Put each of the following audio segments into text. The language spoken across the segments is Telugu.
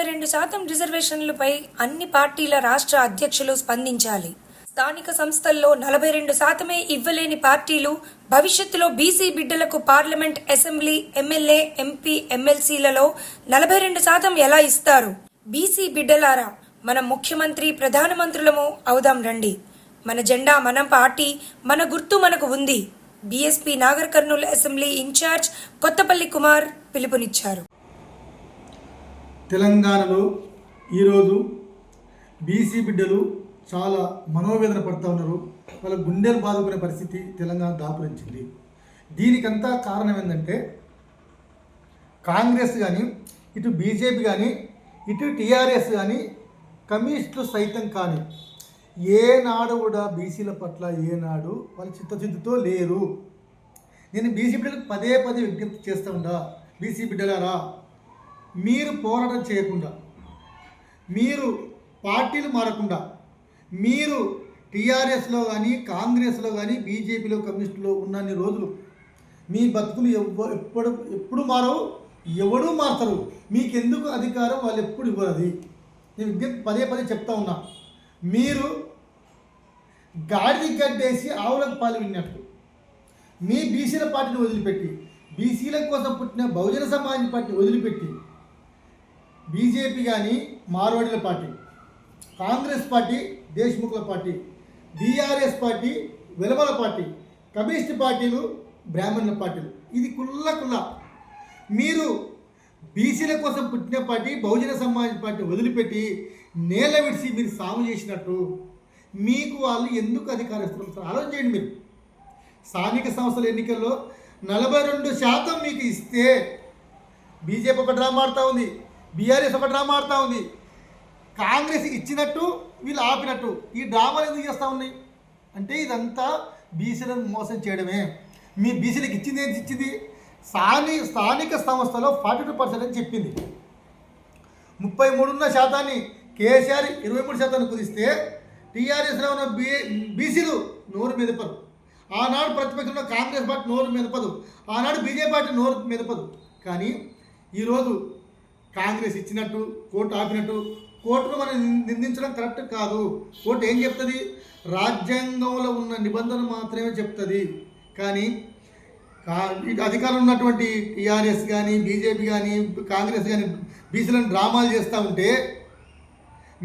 నలభై రెండు శాతం రిజర్వేషన్లపై అన్ని పార్టీల రాష్ట్ర అధ్యక్షులు స్పందించాలి. స్థానిక సంస్థల్లో నలభై రెండు శాతమే ఇవ్వలేని పార్టీలు భవిష్యత్తులో బీసీ బిడ్డలకు పార్లమెంట్ అసెంబ్లీ ఎమ్మెల్యే ఎంపీ ఎమ్మెల్సీలలో నలభై రెండు శాతం ఎలా ఇస్తారు? బీసీ బిడ్డలారా మన ముఖ్యమంత్రి ప్రధానమంత్రులము అవుదాం రండి. మన జెండా మన పార్టీ మన గుర్తు మనకు ఉంది. BSP Nagar Kurnool assembly incharge Kothapalli Kumar పిలుపునిచ్చారు. తెలంగాణలో ఈరోజు బీసీ బిడ్డలు చాలా మనోవేదన పడుతూ ఉన్నారు. వాళ్ళ గుండెలు బాదుకునే పరిస్థితి తెలంగాణ దాపురించింది. దీనికంతా కారణం ఏంటంటే కాంగ్రెస్ కానీ ఇటు బీజేపీ కానీ ఇటు టీఆర్ఎస్ కానీ కమ్యూనిస్టులు సైతం కానీ ఏనాడు కూడా బీసీల పట్ల ఏనాడు వాళ్ళు చిత్తశుద్ధితో లేరు. నేను బీసీ బిడ్డలకు పదే పదే విజ్ఞప్తి చేస్తూ ఉండా బీసీ బిడ్డలారా మీరు పోరాటం చేయకుండా మీరు పార్టీలు మారకుండా మీరు టీఆర్ఎస్లో కానీ కాంగ్రెస్లో కానీ బీజేపీలో కమ్యూనిస్టులో ఉన్నన్ని రోజులు మీ బతుకులు ఎవ ఎప్పుడు ఎప్పుడు మారవు ఎవడూ మారుతారు. మీకెందుకు అధికారం వాళ్ళు ఎప్పుడు ఇవ్వరు అది నేను విజ్ఞప్తి పదే పదే చెప్తా ఉన్నా. మీరు గాడి గడ్డేసి ఆవులకు పాలు విన్నట్టు. మీ బీసీల పార్టీని వదిలిపెట్టి బీసీల కోసం పుట్టిన బహుజన సమాజ్ పార్టీ వదిలిపెట్టి బీజేపీ కానీ మార్వాడీల పార్టీ కాంగ్రెస్ పార్టీ దేశ్ముఖుల పార్టీ బీఆర్ఎస్ పార్టీ వెలమల పార్టీ కమ్యూనిస్ట్ పార్టీలు బ్రాహ్మణుల పార్టీలు. ఇది కుల్ల కుల్ల. మీరు బీసీల కోసం పుట్టిన పార్టీ బహుజన సమాజ్ పార్టీ వదిలిపెట్టి నేల విడిచి మీరు సాగు చేసినట్టు మీకు వాళ్ళు ఎందుకు అధికారం ఇస్తున్నారు? సార్ ఆలోచన చేయండి మీరు. స్థానిక సంస్థల ఎన్నికల్లో నలభై రెండు శాతం మీకు ఇస్తే బీజేపీ ఒక డ్రామా ఆడుతూ ఉంది. బీఆర్ఎస్ ఒక డ్రామా ఆడుతూ ఉంది. కాంగ్రెస్ ఇచ్చినట్టు వీళ్ళు ఆపినట్టు. ఈ డ్రామాలు ఎందుకు చేస్తూ ఉన్నాయి? అంటే ఇదంతా బీసీలను మోసం చేయడమే. మీ బీసీలకు ఇచ్చింది ఏంటి ఇచ్చింది స్థాని స్థానిక సంస్థలో ఫార్టీ టూ పర్సెంట్ అని చెప్పింది. ముప్పై మూడున్న శాతాన్ని కేసీఆర్ ఇరవై మూడు శాతాన్ని కుదిస్తే టీఆర్ఎస్లో ఉన్న బీ బీసీలు నోరు మెదపరు ఆనాడు ప్రతిపక్షంలో కాంగ్రెస్ పార్టీ నోరు మెదపదు ఆనాడు బీజేపీ పార్టీ నోరు మెదపదు కానీ ఈరోజు కాంగ్రెస్ ఇచ్చినట్టు కోర్టు ఆపినట్టు కోర్టును మనం నిందించడం కరెక్ట్ కాదు. కోర్టు ఏం చెప్తుంది? రాజ్యాంగంలో ఉన్న నిబంధన మాత్రమే చెప్తుంది. కానీ అధికారం ఉన్నటువంటి టీఆర్ఎస్ కానీ బీజేపీ కానీ కాంగ్రెస్ కానీ బీసీలను డ్రామాలు చేస్తూ ఉంటే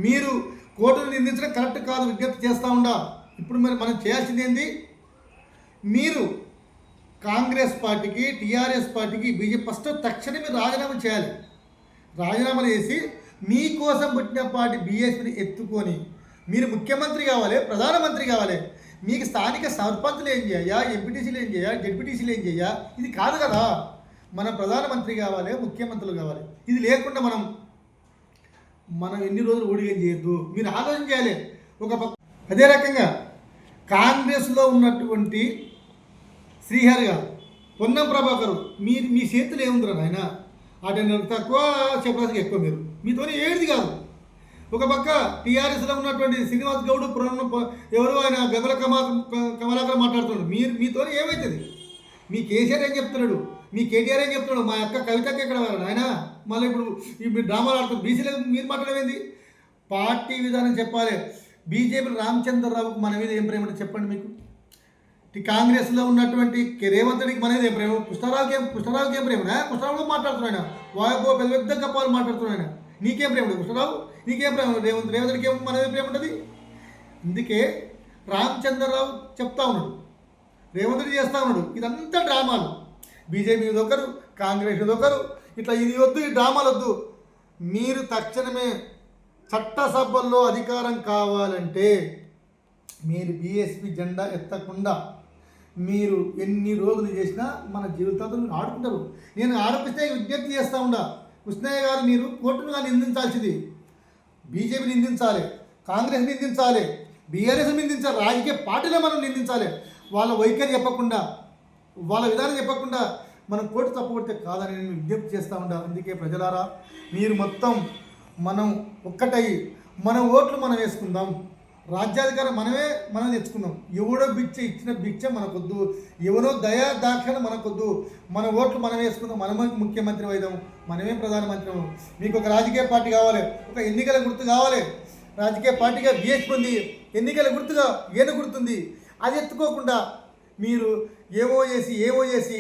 మీరు కోర్టును నిందించడం కరెక్ట్ కాదు విజ్ఞప్తి చేస్తూ ఉండా. ఇప్పుడు మరి మనం చేయాల్సింది ఏంది? మీరు కాంగ్రెస్ పార్టీకి టీఆర్ఎస్ పార్టీకి బీజేపీ ఫస్ట్ తక్షణమే రాజీనామా చేయాలి. రాజీనామా చేసి మీకోసం పుట్టిన పార్టీ బీఎస్పీని ఎత్తుకొని మీరు ముఖ్యమంత్రి కావాలి ప్రధానమంత్రి కావాలి. మీకు స్థానిక సర్పంచ్లు ఏం చేయ ఎంపీటీసీలు ఏం చేయ జడ్పీటీసీలు ఏం చేయ ఇది కాదు కదా. మన ప్రధానమంత్రి కావాలి ముఖ్యమంత్రులు కావాలి. ఇది లేకుండా మనం మనం ఎన్ని రోజులు ఊడిగం చేయొద్దు. మీరు ఆలోచన చేయాలి. ఒక అదే రకంగా కాంగ్రెస్లో ఉన్నటువంటి శ్రీహరి గారు పొన్నం ప్రభాకరు మీరు మీ చేతులు ఏముందిరా నాయన? అటెండర్ తక్కువ చెప్పడానికి ఎక్కువ మీరు. మీతో ఏది కాదు. ఒక పక్క టీఆర్ఎస్లో ఉన్నటువంటి శ్రీనివాస్ గౌడ్ పురాణ ఎవరు ఆయన గగల కమా కమలాకర్ మాట్లాడుతున్నాడు. మీరు మీతో ఏమవుతుంది మీ కేసీఆర్ ఏం చెప్తున్నాడు? మీ కేటీఆర్ ఏం చెప్తున్నాడు? మా అక్క కవితకి ఎక్కడ వారు ఆయన మళ్ళీ ఇప్పుడు ఈ మీరు డ్రామాలు ఆడుతున్నారు బీసీలకు మీరు మాట్లాడేది పార్టీ విధానం చెప్పాలి. బీజేపీ రామచంద్రరావుకు మన మీద ఏం ప్రేమ చెప్పండి మీకు. కాంగ్రెస్లో ఉన్నటువంటి రేవంతుడికి రేవంత్ రెడ్డికి ప్రేమ? కృష్ణారావుకి ఏం కృష్ణారావుకి ఏం ప్రేమనా? కృష్ణారావు మాట్లాడుతున్నాడు వాయపో పెద్ద పెద్ద గప్పాలు మాట్లాడుతున్నాయన నీకేం ప్రేమ ఉండదు నీకేం ప్రేమ రేవంత్ రేవంత్ రెడ్డికి ఏం మన ప్రేమ ఉంటుంది అందుకే రామచంద్రరావు చెప్తా ఉన్నాడు. రేవంత్ రెడ్డి చేస్తా ఉన్నాడు. ఇదంతా డ్రామాలు. బీజేపీ ఒకరు కాంగ్రెస్ ఇది ఒకరు ఇట్లా ఇది వద్దు ఈ డ్రామాలు వద్దు. మీరు తక్షణమే చట్టసభల్లో అధికారం కావాలంటే మీరు బీఎస్పీ జెండా ఎత్తకుండా మీరు ఎన్ని రోజులు చేసినా మన జీవితాలతో మీరు ఆడుకుంటారు. నేను ఆరోపిస్తే విజ్ఞప్తి చేస్తూ ఉండా. కృష్ణయ్య గారు మీరు కోర్టును కానీ నిందించాల్సింది. బీజేపీ నిందించాలి కాంగ్రెస్ నిందించాలి బీఆర్ఎస్ నిందించాలి రాజకీయ పార్టీలే మనం నిందించాలి. వాళ్ళ వైఖరి చెప్పకుండా వాళ్ళ విధానం చెప్పకుండా మనం కోర్టు తప్పకొడితే కాదని నేను విజ్ఞప్తి చేస్తూ ఉంటా అందుకే ప్రజలారా మీరు మొత్తం మనం ఒక్కటై మన ఓట్లు మనం వేసుకుందాం. రాజ్యాధికారం మనమే మనం తెచ్చుకున్నాం. ఎవడో భిక్ష ఇచ్చిన భిక్ష మనకొద్దు. ఎవరో దయా దాక్షణ మనకొద్దు. మన ఓట్లు మనం వేసుకుందాం మనమే ముఖ్యమంత్రి అయిదాం మనమే ప్రధానమంత్రి అవుదాం. మీకు ఒక రాజకీయ పార్టీ కావాలి. ఒక ఎన్నికల గుర్తు కావాలి. రాజకీయ పార్టీగా బిఎస్పీ ఉంది ఎన్నికల గుర్తుగా ఏను గుర్తుంది? అది ఎత్తుకోకుండా మీరు ఏవో చేసి ఏవో చేసి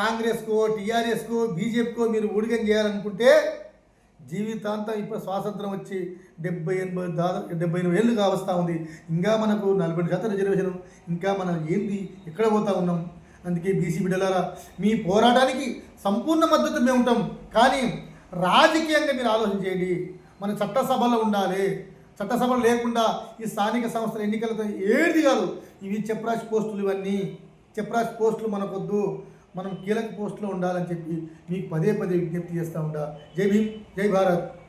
కాంగ్రెస్కో టీఆర్ఎస్కో బీజేపీకో మీరు ఊడిగం చేయాలనుకుంటే జీవితాంతం ఇప్పుడు స్వాతంత్రం వచ్చి డెబ్బై ఎనభై దాదాపు డెబ్బై ఎనభై ఏళ్ళు కావస్తా ఉంది. ఇంకా మనకు నలభై శాతం రిజర్వేషన్ ఇంకా మనం ఏంది ఎక్కడ పోతా ఉన్నాం? అందుకే బీసీ బిడ్డలారా మీ పోరాటానికి సంపూర్ణ మద్దతు మేము ఉంటాం. కానీ రాజకీయంగా మీరు ఆలోచన చేయండి. మన చట్టసభలో ఉండాలి. చట్టసభలు లేకుండా ఈ స్థానిక సంస్థల ఎన్నికలతో ఏది కాదు. ఇవి చెప్రాసి పోస్టులు ఇవన్నీ. చెప్రాసి పోస్టులు మనకొద్దు. మనం కీలక పోస్టులో ఉండాలని చెప్పి మీకు పదే పదే విజ్ఞప్తి చేస్తూ ఉండ. జై భీమ్ జై భారత్.